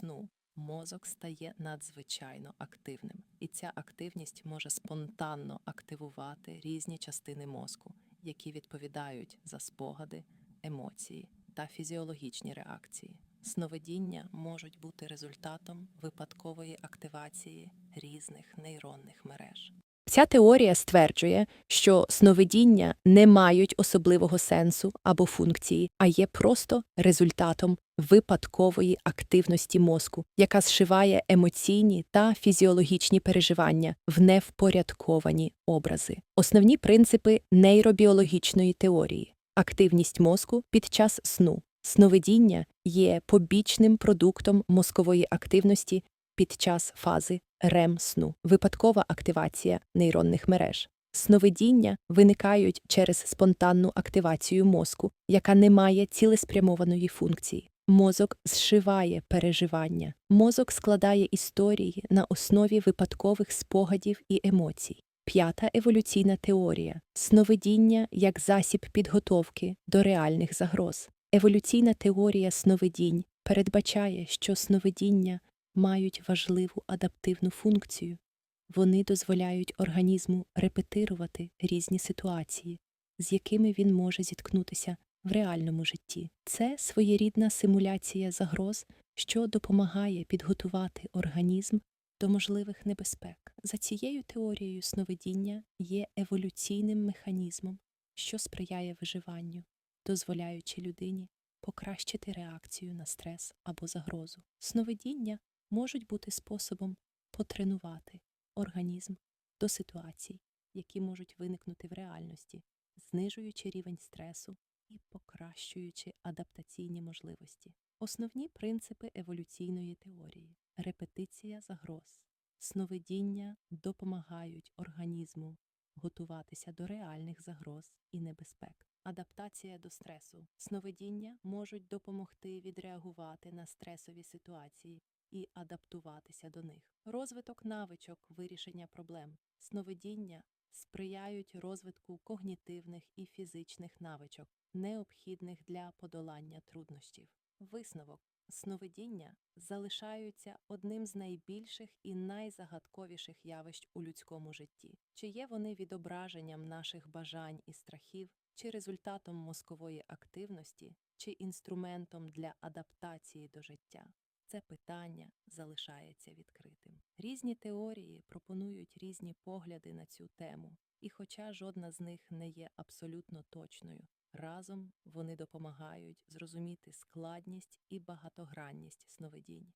сну мозок стає надзвичайно активним, і ця активність може спонтанно активувати різні частини мозку, які відповідають за спогади, емоції та фізіологічні реакції. Сновидіння можуть бути результатом випадкової активації різних нейронних мереж. Ця теорія стверджує, що сновидіння не мають особливого сенсу або функції, а є просто результатом випадкової активності мозку, яка зшиває емоційні та фізіологічні переживання в невпорядковані образи. Основні принципи нейробіологічної теорії активність мозку під час сну. Сновидіння є побічним продуктом мозкової активності під час фази рем сну, випадкова активація нейронних мереж. Сновидіння виникають через спонтанну активацію мозку, яка не має цілеспрямованої функції. Мозок зшиває переживання. Мозок складає історії на основі випадкових спогадів і емоцій. П'ята еволюційна теорія сновидіння як засіб підготовки до реальних загроз. Еволюційна теорія сновидінь передбачає, що сновидіння мають важливу адаптивну функцію. Вони дозволяють організму репетирувати різні ситуації, з якими він може зіткнутися в реальному житті. Це своєрідна симуляція загроз, що допомагає підготувати організм до можливих небезпек. За цією теорією сновидіння є еволюційним механізмом, що сприяє виживанню, дозволяючи людині покращити реакцію на стрес або загрозу. Сновидіння можуть бути способом потренувати організм до ситуацій, які можуть виникнути в реальності, знижуючи рівень стресу і покращуючи адаптаційні можливості. Основні принципи еволюційної теорії репетиція загроз, сновидіння допомагають організму готуватися до реальних загроз і небезпек. Адаптація до стресу. Сновидіння можуть допомогти відреагувати на стресові ситуації і адаптуватися до них. Розвиток навичок вирішення проблем. Сновидіння сприяють розвитку когнітивних і фізичних навичок, необхідних для подолання труднощів. Висновок сновидіння залишаються одним з найбільших і найзагадковіших явищ у людському житті. Чи є вони відображенням наших бажань і страхів, чи результатом мозкової активності, чи інструментом для адаптації до життя? Це питання залишається відкритим. Різні теорії пропонують різні погляди на цю тему, і хоча жодна з них не є абсолютно точною, разом вони допомагають зрозуміти складність і багатогранність сновидінь.